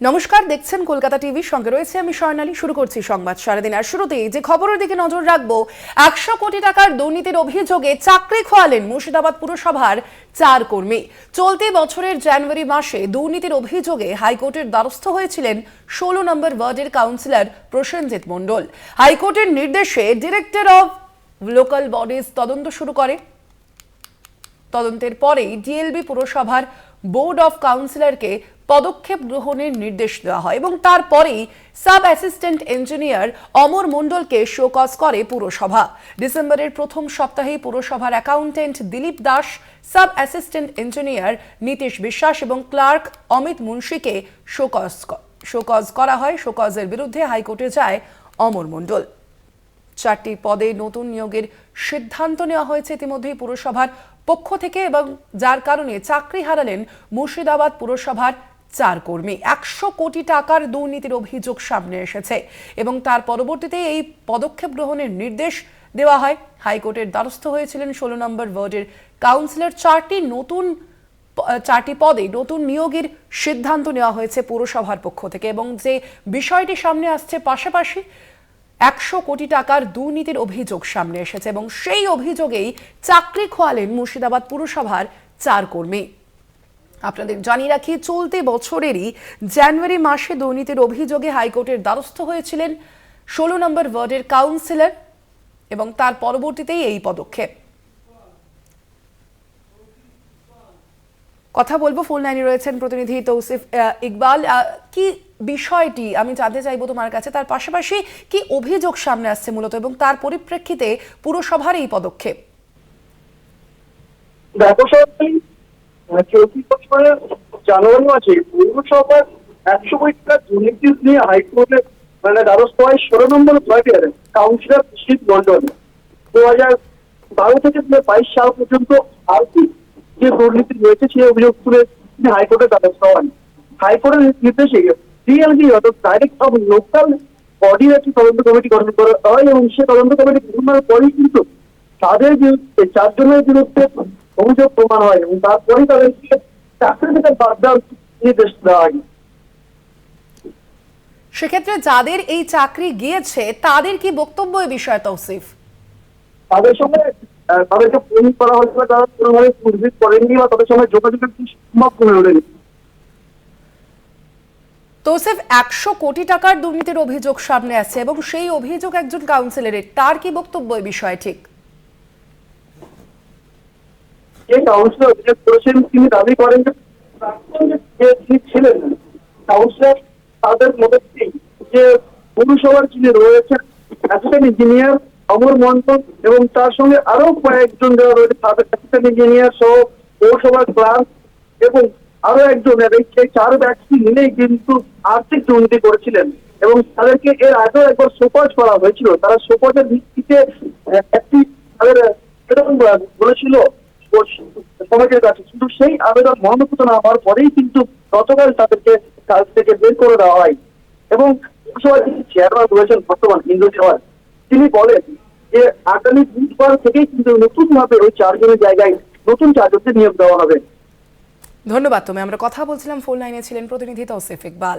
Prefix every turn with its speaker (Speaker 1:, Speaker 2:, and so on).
Speaker 1: নমস্কার, দেখছেন কলকাতা টিভির সঙ্গে রয়েছে আমি স্বর্ণালী। শুরু করছি সংবাদ সারাদিন। আর শুরুতেই যে খবরের দিকে নজর রাখব, একশো কোটি টাকার দুর্নীতির অভিযোগে চাকরি খোয়ালেন মুর্শিদাবাদ পুরসভার চার কর্মী। চলতি বছরের জানুয়ারি মাসে দুর্নীতির অভিযোগে হাইকোর্টের দ্বারস্থ হয়েছিলেন ষোলো নম্বর ওয়ার্ডের কাউন্সিলর প্রসেনজিৎ মণ্ডল। হাইকোর্টের নির্দেশে ডিরেক্টর অব লোকাল বডিজ তদন্ত শুরু করে। তদন্তের পরেই ডিএলবি পুরসভার বোর্ড অফ কাউন্সিলরকে পদক্ষেপ গ্রহণের নির্দেশ দেওয়া হয় এবং তারপরেই সাব অ্যাসিস্ট্যান্ট ইঞ্জিনিয়ার অমর মণ্ডলকে শোকজ করে পুরসভা। ডিসেম্বরের প্রথম সপ্তাহেই পুরসভার accountant Dilip Das, sub assistant engineer Nitish Biswas এবং ক্লার্ক অমিত মুন্সিকে শোকজ শোকজ করা হয়। শোকজের বিরুদ্ধে হাইকোর্টে যায় অমর মণ্ডল। চারটি পদে নতুন নিয়োগের সিদ্ধান্ত নেওয়া হয়েছে ইতিমধ্যেই পুরসভার পক্ষ থেকে এবং যার কারণে চাকরি হারালেন মুর্শিদাবাদ পুরসভার চার কর্মী। একশো কোটি টাকার দুর্নীতির অভিযোগ সামনে এসেছে এবং তার পরবর্তীতে এই পদক্ষেপ গ্রহণের নির্দেশ দেওয়া হয়। হাইকোর্টের দ্বারস্থ হয়েছিলেন ষোলো নম্বর ওয়ার্ডের কাউন্সিলর। চারটি নতুন চারটি পদে নতুন নিয়োগের সিদ্ধান্ত নেওয়া হয়েছে পুরসভার পক্ষ থেকে এবং যে বিষয়টি সামনে আসছে পাশাপাশি একশো কোটি টাকার দুর্নীতির অভিযোগ সামনে এসেছে এবং সেই অভিযোগেই চাকরি খোয়ালেন মুর্শিদাবাদ পুরসভার চার কর্মী। আপনাদের জানিয়ে রাখি, চলতি বছরেরই জানুয়ারি মাসে দুর্নীতির অভিযোগে হাইকোর্টের দ্বারস্থ হয়েছিলেন ষোলো নম্বর ওয়ার্ডের কাউন্সিলর এবং তার পরবর্তীতেই এই পদক্ষেপ। কথা বলব ফুল লাইনে রয়েছেন প্রতিনিধি তৌসিফ ইকবাল। কি বিষয়টি আমি জানতে চাইব তোমার কাছে। তার পাশাপাশি কি অভিযোগ সামনে আসছে মূলত এবং তার পরিপ্রেক্ষিতে পুরসভার এই পদক্ষেপ?
Speaker 2: জানুয়ারি মাসে পৌরসভার একশো কোটি দুর্নীতি নিয়ে হাইকোর্টে মানে দ্বারস্থ হয় ষোলো নম্বর ওয়ার্ডের কাউন্সিলর শীত মন্ডল দু হাজার বারো থেকে দু বাইশ সাল পর্যন্ত আর্থিক যে দুর্নীতি রয়েছে সেই অভিযোগ তুলে তিনি হাইকোর্টে দ্বারস্থ হন। হাইকোর্টের নির্দেশে ডিএলবি অর্থাৎ ডাইরেক্ট অফ লোকাল বডির একটি তদন্ত কমিটি গঠন করা হয় এবং সে তদন্ত কমিটি করার পরেই কিন্তু তাদের বিরুদ্ধে চারজনের বিরুদ্ধে অভিযোগ প্রমাণ হয় এবং তারপরেই তাদেরকে চাকরি থেকে বাদ দেওয়ার নির্দেশ দেওয়া হয়।
Speaker 1: সেক্ষেত্রে যাদের এই চাকরি গিয়েছে তাদের কি বক্তব্য এই বিষয়ে তৌসিফ?
Speaker 2: তাদের সঙ্গে তাদেরকে ফোন করা হয়েছিল তারা কোনোভাবে করেননি বা তাদের সঙ্গে যোগাযোগের সম্ভব হয়ে ওঠেনি।
Speaker 1: তৌসিফ একশো কোটি টাকার দুর্নীতির অভিযোগ সামনে আসছে এবং সেই অভিযোগ একজন কাউন্সিলরের তার কি বক্তব্য এই বিষয়ে ঠিক?
Speaker 2: যে যিনি রয়েছেন ইঞ্জিনিয়ার এবং তার সঙ্গে আরও কয়েকজন রয়েছে, তাদের ইঞ্জিনিয়ার সহ পৌরসভার ক্লার্ক এবং আরও একজন এই চার ব্যক্তি মিলেই কিন্তু আর্থিক দুর্নীতি করেছিলেন এবং তাদেরকে এর আগেও একবার সোপজ করা হয়েছিল। তারা সোপজের ভিত্তিতে একটি তাদের এরকম বলেছিল সমাজের কাছে। কিন্তু সেই আবেদন মর্মপুত না হওয়ার পরেই কিন্তু গতকাল তাদেরকে কাজ থেকে বের করে দেওয়া হয়। এবং চেয়ারম্যান রয়েছেন বর্তমান ইন্দ্র দেওয়াল তিনি বলেন যে আগামী বুধবার থেকেই কিন্তু নতুন ভাবে ওই চারজনের জায়গায় নতুন চারজনকে নিয়োগ দেওয়া হবে।
Speaker 1: ধন্যবাদ তুমি আমরা কথা বলছিলাম ফোন লাইনে ছিলেন প্রতিনিধি তৌসিফ ইকবাল।